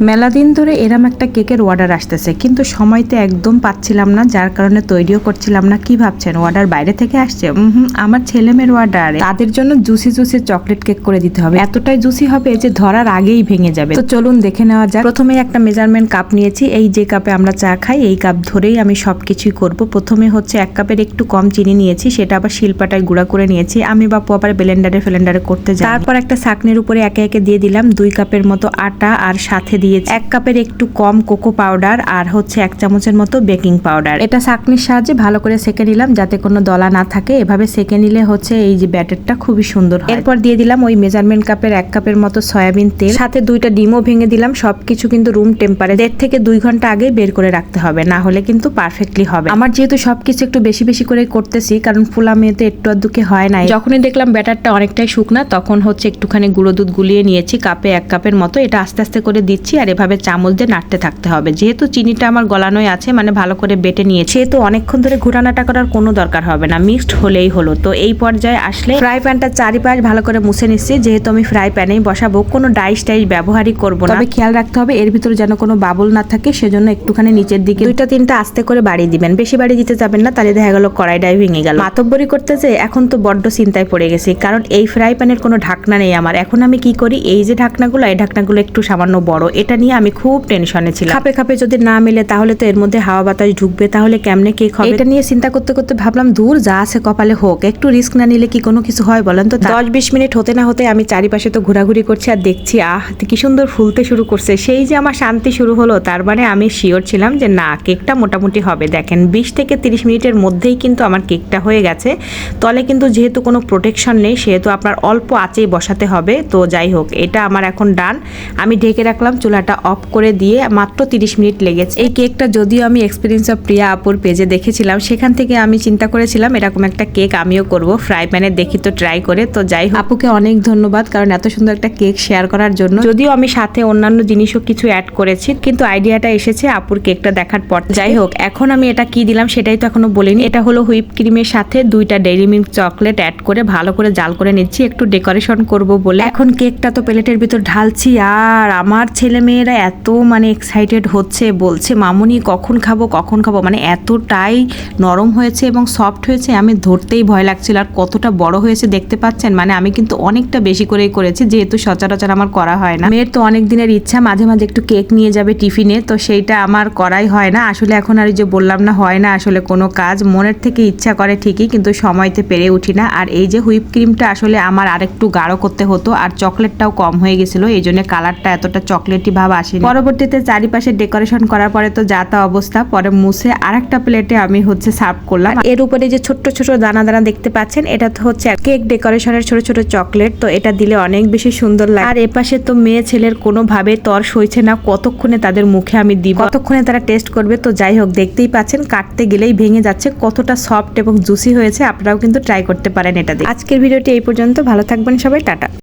মেলা দিন ধরে এরম একটা কেকের অর্ডার আসতেছে, কিন্তু সময়তে একদম পাচ্ছিলাম না, যার কারণে তৈরিও করছিলাম না। কি ভাবছেন? অর্ডার বাইরে থেকে আসছে? আমার ছেলে মেয়ের অর্ডার তাদের জন্য জুসি জুসি চকলেট কেক করে দিতে হবে। এতটাই জুসি হবে যে ধরার আগেই ভেঙে যাবে। তো চলুন দেখে নেওয়া যাক। প্রথমে একটা মেজারমেন্ট কাপ নিয়েছি। এই যে কাপে আমরা চা খাই, এই কাপ ধরেই আমি সবকিছুই করব। প্রথমে হচ্ছে এক কাপের একটু কম চিনি নিয়েছি, সেটা আবার শিলপাটায় গুঁড়া করে নিয়েছি। আমি বাপু আবার ব্লেন্ডারে ফ্লেন্ডারে করতে যাই তারপর একটা শাকনির উপরে একে একে দিয়ে দিলাম দুই কাপের মতো আটা আর সাথে দিয়েছি। এক কাপের একটু কম কোকো পাউডার আর হচ্ছে এক চামচের মতো বেকিং পাউডার। এটা শাকনির সাহায্যে ভালো করে সেকে নিলাম যাতে কোনো দলা না থাকে। এভাবে সেকে নিলে হচ্ছে এই যে ব্যাটারটা খুবই সুন্দর এরপর দিয়ে দিলাম ওই মেজারমেন্ট কাপের এক কাপের মতো সয়াবিন তেল। সাথে দুইটা ডিমও ভেঙে দিলাম। সবকিছু কিন্তু রুম টেম্পারে দেড় থেকে দুই ঘণ্টা আগে বের করে রাখতে হবে। না হলে কিন্তু পারফেক্টলি হবে। আমার যেহেতু সবকিছু একটু বেশি বেশি করে করতেছি, কারণ ফুলা মেয়েতে একটু আধুকে হয় নাই। যখনই দেখলাম ব্যাটারটা অনেকটাই শুকনা, তখন হচ্ছে একটুখানি গুঁড়ো দুধ গুলিয়ে নিয়েছি। কাপে এক কাপের মতো। এটা আস্তে আস্তে করে দিচ্ছি। আর এভাবে চামচ দিয়ে নাড়তে থাকতে হবে। যেহেতু চিনিটা আমার গলানোই আছে মানে ভালো করে বেটে নিয়েছি। তো অনেকক্ষণ ধরে ঘুরানাটা করার কোনো দরকার হবে না, মিক্সড হলেই হলো। তো এই পর্যায়ে আসলে ফ্রাই প্যানটা চারিপাশ ভালো করে মুছে নিচ্ছি। যেহেতু আমি ফ্রাই প্যানেই বসাবো, কোনো ডাইস টাইস ব্যবহারই করব না। তবে খেয়াল রাখতে হবে, এর ভিতরে যেন কোনো বাবল না থাকে, সেজন্য একটুখানি নিচের দিকে দুইটা তিনটা আস্তে করে বাড়িয়ে দিবেন। বেশি বাড়ি দিতে যাবেন না, তাহলে দেখা গেল কড়াইটাই ভেঙে গেল। মাতব্বরি করতে যে এখন তো বড্ড চিন্তায় পড়ে গেছি, কারণ এই ফ্রাই প্যানের কোনো ঢাকনা নেই আমার। এখন আমি কি করি, এই যে ঢাকনাগুলো, এই ঢাকনাগুলো একটু সামান্য বড় এটা নিয়ে আমি খুব টেনশনে ছিলাম। খাপে খাপে যদি না মিলে তাহলে তো এর মধ্যে হাওয়া বাতাস ঢুকবে তাহলে কেমনে কেক হবে? এটা নিয়ে চিন্তা করতে করতে ভাবলাম দূর যা আছে কপালে হোক একটু রিস্ক না নিলে কি কোনো কিছু হয় বলেন তো দশ বিশ মিনিট হতে না হতে আমি চারিপাশে তো ঘোরাঘুরি করছি আর দেখছি আহ কি সুন্দর ফুলতে শুরু করছে। সেই যে আমার শান্তি শুরু হলো তার মানে আমি শিওর ছিলাম যে না কেকটা মোটামুটি হবে। দেখেন বিশ থেকে তিরিশ মিনিটের মধ্যেই কিন্তু আমার কেকটা হয়ে গেছে। তলে কিন্তু যেহেতু কোনো প্রোটেকশন নেই সেহেতু আপনার অল্প আঁচেই বসাতে হবে। তো যাই হোক এটা আমার এখন ডান আমি ঢেকে রাখলাম চুলাটা অফ করে দিয়ে মাত্র তিরিশ মিনিট লেগেছে। এই কেকটা যদিও আমি এক্সপিরিয়েন্স অফ প্রিয়া আপুর পেজে দেখেছিলাম, সেখান থেকে আমি চিন্তা করেছিলাম এরকম একটা কেক আমিও করব। ফ্রাই প্যানে দেখি তো ট্রাই করে। তো যাই হোক, আপুকে অনেক ধন্যবাদ কারণ এত সুন্দর একটা কেক শেয়ার করার জন্য। যদিও আমি সাথে অন্যান্য জিনিসও কিছু অ্যাড করেছি, কিন্তু আইডিয়াটা এসেছে আপুর কেকটা দেখার পর। যাই হোক, এখন আমি এটা কি দিলাম সেটাই তো এখনও বলিনি। এটা হলো হুইপ ক্রিমের সাথে দুইটা ডেইরি মিল্ক চকলেট অ্যাড করে ভালো করে জাল করে নিচ্ছি, একটু ডেকোরেশন করব বলে। এখন কেকটা তো প্লেটের ভিতর ঢালছি, আর আমার ছেলে মেয়েরা এত মানে এক্সাইটেড হচ্ছে, বলছে, মামুনি, কখন খাব কখন খাব? মানে এতটাই নরম হয়েছে এবং সফট হয়েছে, আমি ধরতেই ভয় লাগছিল। আর কতটা বড় হয়েছে দেখতে পাচ্ছেন? মানে আমি কিন্তু অনেকটা বেশি করেই করেছি, যেহেতু সচরাচর আমার করা হয় না। মেয়ের তো অনেক দিনের ইচ্ছা, মাঝে মাঝে একটু কেক নিয়ে যাবে টিফিনে, তো সেইটা আমার করাই হয় না। আসলে এখন আর যে বললাম না, হয় না আসলে কোনো কাজ। মনের থেকে ইচ্ছা করে ঠিকই, কিন্তু সময়তে পেরে উঠি না। আর এই যে হুইপ ক্রিমটা আসলে আমার আরেকটু গাঢ় করতে হতো, আর চকলেটটাও কম হয়ে গেছিল এই জন্য কালারটা এতটা চকলেটি ভাব আসেনি। পরবর্তীতে চারিপাশে ডেকোরেশন করার পরে তো যা তা অবস্থা, পরে মুছে আরেকটা প্লেটে আমি হচ্ছে সার্ভ করলাম। এর উপরে যে ছোট্ট ছোট দানা দানা দেখতে পাচ্ছেন, এটা তো হচ্ছে কেক ডেকোরেশনের ছোট ছোট চকলেট, তো এটা দিলে অনেক বেশি সুন্দর লাগে। আর এপাশে তো মেয়ে ছেলের কোনোভাবে তর সইছে না, কতক্ষণে তাদের মুখে আমি দিব। কতক্ষণে তারা টেস্ট করবে, তো যাই হোক, দেখতেই পাচ্ছেন, কাটতে গেলেই ভেঙে যাচ্ছে, কতটা সফট এবং জুসি হয়েছে, আপনারাও কিন্তু ট্রাই করতে পারেন এটা দিয়ে আজকের ভিডিওটি এই পর্যন্ত, ভালো থাকবেন সবাই, টাটা।